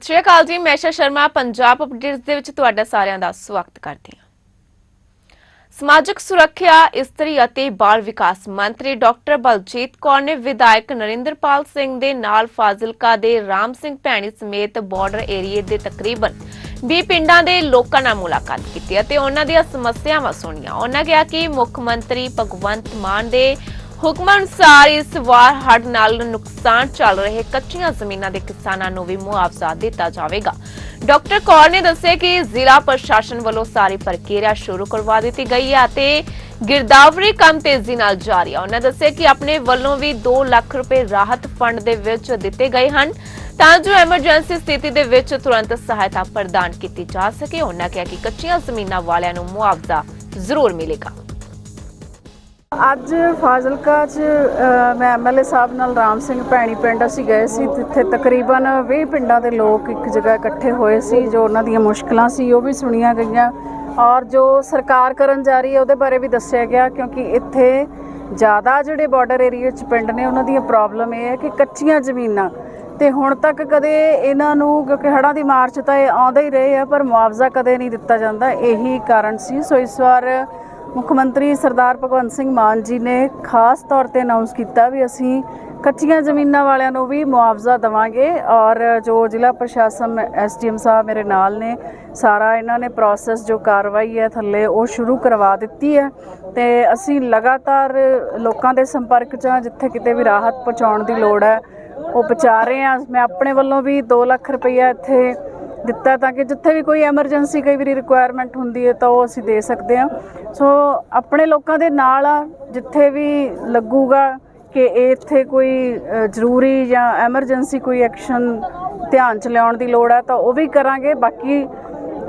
ਸਤਿ ਸ਼੍ਰੀ ਅਕਾਲ ਜੀ, ਮੈਂ ਸ਼ਾ ਸ਼ਰਮਾ, ਪੰਜਾਬ ਅਪਡੇਟਸ ਦੇ ਵਿੱਚ ਤੁਹਾਡਾ ਸਾਰਿਆਂ ਦਾ ਸਵਾਗਤ ਕਰਦੀ ਹਾਂ। ਸਮਾਜਿਕ ਸੁਰੱਖਿਆ, ਇਸਤਰੀ ਅਤੇ ਬਾਲ ਵਿਕਾਸ ਮੰਤਰੀ ਡਾਕਟਰ ਬਲਜੀਤ ਕੌਰ ਨੇ ਵਿਧਾਇਕ ਨਰਿੰਦਰਪਾਲ ਸਿੰਘ ਦੇ ਨਾਲ ਫਾਜ਼ਿਲਕਾ ਦੇ ਰਾਮ ਸਿੰਘ ਭੈਣੀ ਸਮੇਤ ਬਾਰਡਰ ਏਰੀਏ ਦੇ ਤਕਰੀਬਨ 20 ਪਿੰਡਾਂ ਦੇ ਲੋਕਾਂ ਨਾਲ ਮੁਲਾਕਾਤ ਕੀਤੀ ਅਤੇ ਉਹਨਾਂ ਦੀਆਂ ਸਮੱਸਿਆਵਾਂ ਸੁਣੀਆਂ। ਉਹਨਾਂ ਕਿਹਾ ਕਿ ਮੁੱਖ ਮੰਤਰੀ ਭਗਵੰਤ ਮਾਨ ਦੇ ਹੁਕਮ ਅਨੁਸਾਰ ਇਸ ਵਾਰ ਹੜ੍ਹ ਨਾਲ ਨੁਕਸਾਨ ਚੱਲ ਰਹੇ ਕੱਚੀਆਂ ਜ਼ਮੀਨਾਂ ਦੇ ਕਿਸਾਨਾਂ ਨੂੰ ਵੀ ਮੁਆਵਜ਼ਾ ਦਿੱਤਾ ਜਾਵੇਗਾ। ਡਾਕਟਰ ਕੌਰ ਨੇ ਦੱਸਿਆ ਕਿ ਜ਼ਿਲ੍ਹਾ ਪ੍ਰਸ਼ਾਸਨ ਵੱਲੋਂ ਸਾਰੀ ਪ੍ਰਕਿਰਿਆ ਸ਼ੁਰੂ ਕਰਵਾ ਦਿੱਤੀ ਗਈ ਹੈ ਅਤੇ ਗਿਰਦਾਵਰੀ ਕੰਮ ਤੇਜ਼ੀ ਨਾਲ ਜਾਰੀ ਹੈ। ਉਹਨਾਂ ਦੱਸਿਆ ਕਿ ਆਪਣੇ ਵੱਲੋਂ ਵੀ 2 ਲੱਖ ਰੁਪਏ ਰਾਹਤ ਫੰਡ ਦੇ ਵਿੱਚ ਦਿੱਤੇ ਗਏ ਹਨ ਤਾਂ ਜੋ ਐਮਰਜੈਂਸੀ ਸਥਿਤੀ ਦੇ ਵਿੱਚ ਤੁਰੰਤ ਸਹਾਇਤਾ ਪ੍ਰਦਾਨ ਕੀਤੀ ਜਾ ਸਕੇ। ਉਹਨਾਂ ਕਿਹਾ ਕਿ ਕੱਚੀਆਂ ਜ਼ਮੀਨਾਂ ਵਾਲਿਆਂ ਨੂੰ ਮੁਆਵਜ਼ਾ ਜ਼ਰੂਰ ਮਿਲੇਗਾ। ਅੱਜ ਫਾਜ਼ਿਲਕਾ 'ਚ ਅ, ਮੈਂ ਐਮਐਲਏ ਸਾਹਿਬ ਨਾਲ ਰਾਮ ਸਿੰਘ ਭੈਣੀ ਪਿੰਡ ਅਸੀਂ ਗਏ ਸੀ ਜਿੱਥੇ ਤਕਰੀਬਨ 20 ਪਿੰਡਾਂ ਦੇ ਲੋਕ ਇੱਕ ਜਗ੍ਹਾ ਇਕੱਠੇ ਹੋਏ ਸੀ ਜੋ ਉਹਨਾਂ ਦੀਆਂ ਮੁਸ਼ਕਲਾਂ ਸੀ ਉਹ ਵੀ ਸੁਣੀਆਂ ਗਈਆਂ। ਔਰ ਜੋ ਸਰਕਾਰ ਕਰਨ ਜਾ ਰਹੀ ਹੈ ਉਹਦੇ ਬਾਰੇ ਵੀ ਦੱਸਿਆ ਗਿਆ ਕਿਉਂਕਿ ਇੱਥੇ ਜ਼ਿਆਦਾ ਜਿਹੜੇ ਬਾਰਡਰ ਏਰੀਆ 'ਚ ਪਿੰਡ ਨੇ ਉਹਨਾਂ ਦੀਆਂ ਪ੍ਰੋਬਲਮ ਇਹ ਹੈ ਕਿ ਕੱਚੀਆਂ ਜ਼ਮੀਨਾਂ। ਤੇ ਹੁਣ ਤੱਕ ਕਦੇ ਇਹਨਾਂ ਨੂੰ ਕਿਉਂਕਿ ਹੜ੍ਹਾਂ ਦੀ ਮਾਰ 'ਚ ਤਾਂ ਇਹ ਆਉਂਦੇ ਹੀ ਰਹੇ ਆ ਪਰ ਮੁਆਵਜ਼ਾ ਕਦੇ ਨਹੀਂ ਦਿੱਤਾ ਜਾਂਦਾ ਇਹੀ ਕਾਰਨ ਸੀ। ਸੋ ਇਸ ਵਾਰ ਮੁੱਖ ਮੰਤਰੀ ਸਰਦਾਰ ਭਗਵੰਤ ਸਿੰਘ ਮਾਨ ਜੀ ਨੇ ਖਾਸ ਤੌਰ ਤੇ ਅਨਾਉਂਸ ਕੀਤਾ ਵੀ ਅਸੀਂ ਕੱਚੀਆਂ ਜ਼ਮੀਨਾਂ ਵਾਲਿਆਂ ਨੂੰ ਵੀ ਮੁਆਵਜ਼ਾ ਦੇਵਾਂਗੇ ਔਰ ਜੋ ਜ਼ਿਲ੍ਹਾ ਪ੍ਰਸ਼ਾਸਨ ਐਸਡੀਐਮ ਸਾਹਿਬ ਮੇਰੇ ਨਾਲ ਨੇ, ਸਾਰਾ ਇਹਨਾਂ ਨੇ ਪ੍ਰੋਸੈਸ ਜੋ ਕਾਰਵਾਈ ਹੈ ਥੱਲੇ ਉਹ ਸ਼ੁਰੂ ਕਰਵਾ ਦਿੱਤੀ ਹੈ ਤੇ ਅਸੀਂ ਲਗਾਤਾਰ ਲੋਕਾਂ ਦੇ ਸੰਪਰਕ 'ਚ ਜਿੱਥੇ ਕਿਤੇ ਵੀ ਰਾਹਤ ਪਹੁੰਚਾਉਣ ਦੀ ਲੋੜ ਹੈ, ਉਹ ਪਹੁੰਚਾ ਰਹੇ ਹਾਂ। ਮੈਂ ਆਪਣੇ ਵੱਲੋਂ ਵੀ 2 ਲੱਖ ਰੁਪਈਆ ਇੱਥੇ ਦਿੱਤਾ ਤਾਂ ਕਿ ਜਿੱਥੇ ਵੀ ਕੋਈ ਐਮਰਜੈਂਸੀ ਕਈ ਵਾਰੀ ਰਿਕੁਆਇਰਮੈਂਟ ਹੁੰਦੀ ਹੈ ਤਾਂ ਉਹ ਅਸੀਂ ਦੇ ਸਕਦੇ ਹਾਂ। ਸੋ ਆਪਣੇ ਲੋਕਾਂ ਦੇ ਨਾਲ ਆ, ਜਿੱਥੇ ਵੀ ਲੱਗੂਗਾ ਕਿ ਇਹ ਇੱਥੇ ਕੋਈ ਜ਼ਰੂਰੀ ਜਾਂ ਐਮਰਜੈਂਸੀ ਕੋਈ ਐਕਸ਼ਨ ਧਿਆਨ ਚ ਲਿਆਉਣ ਦੀ ਲੋੜ ਹੈ ਤਾਂ ਉਹ ਵੀ ਕਰਾਂਗੇ। ਬਾਕੀ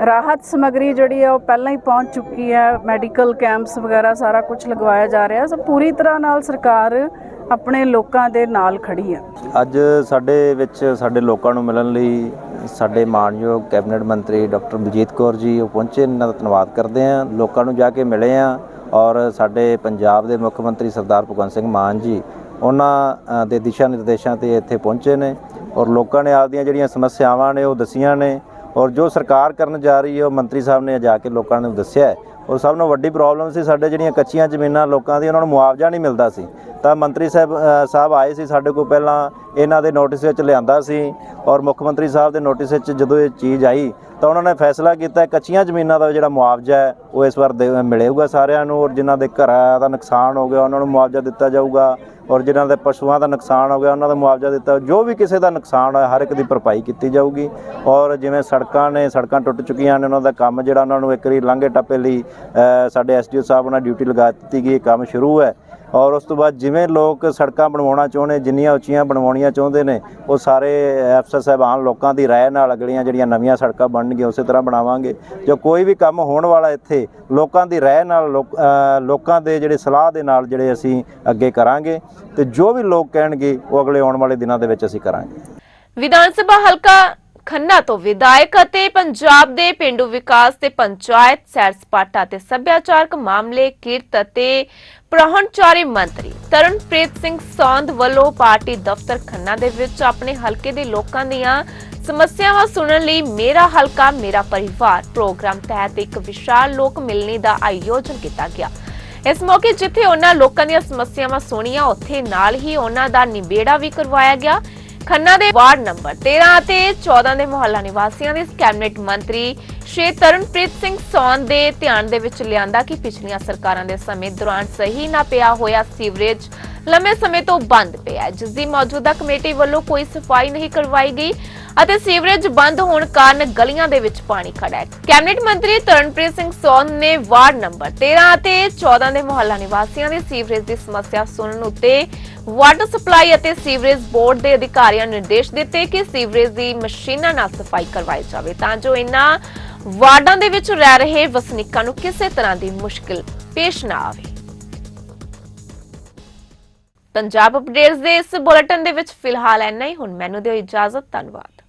ਰਾਹਤ ਸਮਗਰੀ ਜਿਹੜੀ ਹੈ ਉਹ ਪਹਿਲਾਂ ਹੀ ਪਹੁੰਚ ਚੁੱਕੀ ਹੈ ਮੈਡੀਕਲ ਕੈਂਪਸ ਵਗੈਰਾ ਸਾਰਾ ਕੁਝ ਲਗਵਾਇਆ ਜਾ ਰਿਹਾ। ਸੋ ਪੂਰੀ ਤਰ੍ਹਾਂ ਨਾਲ ਸਰਕਾਰ ਆਪਣੇ ਲੋਕਾਂ ਦੇ ਨਾਲ ਖੜੀ ਹੈ ਅੱਜ ਸਾਡੇ ਵਿੱਚ, ਸਾਡੇ ਲੋਕਾਂ ਨੂੰ ਮਿਲਣ ਲਈ ਸਾਡੇ ਮਾਨਯੋਗ ਕੈਬਨਿਟ ਮੰਤਰੀ ਡਾਕਟਰ ਬਲਜੀਤ ਕੌਰ ਜੀ, ਉਹ ਪਹੁੰਚੇ, ਇਹਨਾਂ ਦਾ ਧੰਨਵਾਦ ਕਰਦੇ ਹਾਂ। ਲੋਕਾਂ ਨੂੰ ਜਾ ਕੇ ਮਿਲੇ ਆ ਔਰ ਸਾਡੇ ਪੰਜਾਬ ਦੇ ਮੁੱਖ ਮੰਤਰੀ ਸਰਦਾਰ ਭਗਵੰਤ ਸਿੰਘ ਮਾਨ ਜੀ, ਉਹਨਾਂ ਦੇ ਦਿਸ਼ਾ ਨਿਰਦੇਸ਼ਾਂ ਤੇ ਇੱਥੇ ਪਹੁੰਚੇ ਨੇ ਔਰ ਲੋਕਾਂ ਨੇ ਆਪਦੀਆਂ ਜਿਹੜੀਆਂ ਸਮੱਸਿਆਵਾਂ ਨੇ, ਉਹ ਦਸੀਆਂ ਨੇ ਔਰ ਜੋ ਸਰਕਾਰ ਕਰਨ ਜਾ ਰਹੀ ਹੈ, ਉਹ ਮੰਤਰੀ ਸਾਹਿਬ ਨੇ ਜਾ ਕੇ ਲੋਕਾਂ ਨੂੰ ਦੱਸਿਆ ਔਰ ਸਭ ਤੋਂ ਵੱਡੀ ਪ੍ਰੋਬਲਮ ਸੀ ਸਾਡੇ ਜਿਹੜੀਆਂ ਕੱਚੀਆਂ ਜ਼ਮੀਨਾਂ ਲੋਕਾਂ ਦੀ, ਉਹਨਾਂ ਨੂੰ ਮੁਆਵਜ਼ਾ ਨਹੀਂ ਮਿਲਦਾ ਸੀ। ਤਾਂ ਮੰਤਰੀ ਸਾਹਿਬ ਸਾਹਿਬ ਆਏ ਸੀ ਸਾਡੇ ਕੋਲ ਪਹਿਲਾਂ, ਇਹਨਾਂ ਦੇ ਨੋਟਿਸ ਵਿੱਚ ਲਿਆਂਦਾ ਸੀ ਔਰ ਮੁੱਖ ਮੰਤਰੀ ਸਾਹਿਬ ਦੇ ਨੋਟਿਸ ਵਿੱਚ ਜਦੋਂ ਇਹ ਚੀਜ਼ ਆਈ, ਤਾਂ ਉਹਨਾਂ ਨੇ ਫੈਸਲਾ ਕੀਤਾ ਕੱਚੀਆਂ ਜ਼ਮੀਨਾਂ ਦਾ ਜਿਹੜਾ ਮੁਆਵਜ਼ਾ ਹੈ, ਉਹ ਇਸ ਵਾਰ ਦੇ- ਮਿਲੇਗਾ ਸਾਰਿਆਂ ਨੂੰ ਔਰ ਜਿਨ੍ਹਾਂ ਦੇ ਘਰਾਂ ਦਾ ਨੁਕਸਾਨ ਹੋ ਗਿਆ, ਉਹਨਾਂ ਨੂੰ ਮੁਆਵਜ਼ਾ ਦਿੱਤਾ ਜਾਊਗਾ ਔਰ ਜਿਨ੍ਹਾਂ ਦੇ ਪਸ਼ੂਆਂ ਦਾ ਨੁਕਸਾਨ ਹੋ ਗਿਆ, ਉਹਨਾਂ ਦਾ ਮੁਆਵਜ਼ਾ ਦਿੱਤਾ, ਜੋ ਵੀ ਕਿਸੇ ਦਾ ਨੁਕਸਾਨ ਹੋਇਆ, ਹਰ ਇੱਕ ਦੀ ਭਰਪਾਈ ਕੀਤੀ ਜਾਊਗੀ। ਔਰ ਜਿਵੇਂ ਸੜਕਾਂ ਨੇ, ਸੜਕਾਂ ਟੁੱਟ ਚੁੱਕੀਆਂ ਨੇ, ਉਹਨਾਂ ਦਾ ਕੰਮ ਜਿਹੜਾ ਉਹਨਾਂ ਨੂੰ ਇੱਕ ਵਾਰੀ ਲਾਂਘੇ ਟੱਪੇ ਲਈ ਸਾਡੇ ਐਸਡੀਓ ਸਾਹਿਬ ਉਹਨਾਂ ਡਿਊਟੀ ਲਗਾ ਦਿੱਤੀ ਗਈ ਕੰਮ ਸ਼ੁਰੂ ਹੈ। ਔਰ ਉਸ ਤੋਂ ਬਾਅਦ ਜਿਵੇਂ ਲੋਕ ਸੜਕਾਂ ਬਣਵਾਉਣਾ ਚਾਹੁੰਦੇ, ਜਿੰਨੀਆਂ ਉੱਚੀਆਂ ਬਣਵਾਉਣੀਆਂ ਚਾਹੁੰਦੇ ਨੇ, ਉਹ ਸਾਰੇ ਅਫਸਰ ਸਾਹਿਬਾਨ ਲੋਕਾਂ ਦੀ ਰਾਏ ਨਾਲ ਅਗਲੀਆਂ ਜਿਹੜੀਆਂ ਨਵੀਆਂ ਸੜਕਾਂ ਬਣਨਗੀਆਂ, ਉਸੇ ਤਰ੍ਹਾਂ ਬਣਾਵਾਂਗੇ। ਜੋ ਕੋਈ ਵੀ ਕੰਮ ਹੋਣ ਵਾਲਾ ਇੱਥੇ, ਲੋਕਾਂ ਦੀ ਰਾਏ ਨਾਲ ਲੋਕਾਂ ਦੇ ਜਿਹੜੇ ਸਲਾਹ ਦੇ ਨਾਲ ਜਿਹੜੇ ਅਸੀਂ ਅੱਗੇ ਕਰਾਂਗੇ ਤੇ ਜੋ ਵੀ ਲੋਕ ਕਹਿਣਗੇ, ਉਹ ਅਗਲੇ ਆਉਣ ਵਾਲੇ ਦਿਨਾਂ ਦੇ ਵਿੱਚ ਅਸੀਂ ਕਰਾਂਗੇ। ਵਿਧਾਨ ਸਭਾ ਹਲਕਾ ਖੰਨਾ ਤੋਂ ਵਿਧਾਇਕ ਅਤੇ ਪੰਜਾਬ ਦੇ ਪਿੰਡੂ ਵਿਕਾਸ ਤੇ ਪੰਚਾਇਤ ਸੈਰ ਸਪਾਟਾ ਤੇ ਸੱਭਿਆਚਾਰਕ ਮਾਮਲੇ ਕਿਰਤ ਅਤੇ ਪ੍ਰਾਹੁਣਚਾਰੀ ਮੰਤਰੀ ਤਰਨਪ੍ਰੀਤ ਸਿੰਘ ਸੌਂਦ ਵੱਲੋਂ ਪਾਰਟੀ ਦਫ਼ਤਰ ਖੰਨਾ ਦੇ ਵਿੱਚ ਆਪਣੇ ਹਲਕੇ ਦੇ ਲੋਕਾਂ ਦੀਆਂ ਸਮੱਸਿਆਵਾਂ ਸੁਣਨ ਲਈ ਮੇਰਾ ਹਲਕਾ, ਮੇਰਾ ਪਰਿਵਾਰ ਪ੍ਰੋਗਰਾਮ ਤਹਿਤ ਇੱਕ ਵਿਸ਼ਾਲ ਲੋਕ ਮਿਲਣੀ ਦਾ ਆਯੋਜਨ ਕੀਤਾ ਗਿਆ। ਇਸ ਮੌਕੇ ਜਿੱਥੇ ਉਹਨਾਂ ਲੋਕਾਂ ਦੀਆਂ ਸਮੱਸਿਆਵਾਂ ਸੁਣੀਆਂ, ਉੱਥੇ ਨਾਲ ਹੀ ਉਹਨਾਂ ਦਾ ਨਿਬੇੜਾ ਵੀ ਕਰਵਾਇਆ ਗਿਆ। ਖੰਨਾ ਦੇ ਵਾਰਡ ਨੰਬਰ 13 ਅਤੇ 14 ਦੇ ਮੁਹੱਲਾ ਨਿਵਾਸੀਆਂ ਦੇ ਕੈਬਨਿਟ ਮੰਤਰੀ ਸ਼੍ਰੀ ਤਰਨਪ੍ਰੀਤ ਸਿੰਘ ਸੌਨ ਦੇ ਧਿਆਨ ਦੇ ਵਿੱਚ ਲਿਆਂਦਾ ਕਿ ਪਿਛਲੀਆਂ ਸਰਕਾਰਾਂ ਦੇ ਸਮੇਂ ਦੌਰਾਨ ਸਹੀ ਨਾ ਪਿਆ ਹੋਇਆ ਸੀਵਰੇਜ ਲੰਮੇ ਸਮੇਂ ਤੋਂ ਬੰਦ ਪਿਆ ਜਿਸ ਦੀ ਮੌਜੂਦਾ ਕਮੇਟੀ ਵੱਲੋਂ ਕੋਈ ਸਫ਼ਾਈ ਨਹੀਂ ਕਰਵਾਈ ਗਈ ਅਤੇ ਸੀਵਰੇਜ ਬੰਦ ਹੋਣ ਕਾਰਨ ਗਲੀਆਂ ਦੇ ਵਿੱਚ ਪਾਣੀ ਖੜਾ ਹੈ। ਕੈਬਨਿਟ ਮੰਤਰੀ ਤਰਨਪ੍ਰੀਤ ਸਿੰਘ ਸੋਨ ਨੇ ਵਾਰਡ ਨੰਬਰ 13 ਅਤੇ 14 ਦੇ ਮੁਹੱਲਾ ਨਿਵਾਸੀਆਂ ਦੀ ਸੀਵਰੇਜ ਦੀ ਸਮੱਸਿਆ ਸੁਣਨ ਉੱਤੇ ਵਾਟਰ ਸਪਲਾਈ ਅਤੇ ਸੀਵਰੇਜ ਬੋਰਡ ਦੇ ਅਧਿਕਾਰੀਆਂ ਨੂੰ ਨਿਰਦੇਸ਼ ਦਿੱਤੇ ਕਿ ਸੀਵਰੇਜ ਦੀ ਮਸ਼ੀਨਾਂ ਨਾਲ ਸਫ਼ਾਈ ਕਰਵਾਈ ਜਾਵੇ ਤਾਂ ਜੋ ਇਹਨਾਂ ਵਾਰਡਾਂ ਦੇ ਵਿੱਚ ਰਹਿ ਰਹੇ ਵਸਨੀਕਾਂ ਨੂੰ ਕਿਸੇ ਤਰ੍ਹਾਂ ਦੀ ਮੁਸ਼ਕਿਲ ਪੇਸ਼ ਨਾ ਆਵੇ। ਪੰਜਾਬ ਅਪਡੇਟਸ ਦੇ ਇਸ ਬੁਲੇਟਿਨ ਦੇ ਵਿੱਚ ਫਿਲਹਾਲ ਇੰਨਾ ਹੀ। ਹੁਣ ਮੈਨੂੰ ਦਿਓ ਇਜਾਜ਼ਤ। ਧੰਨਵਾਦ।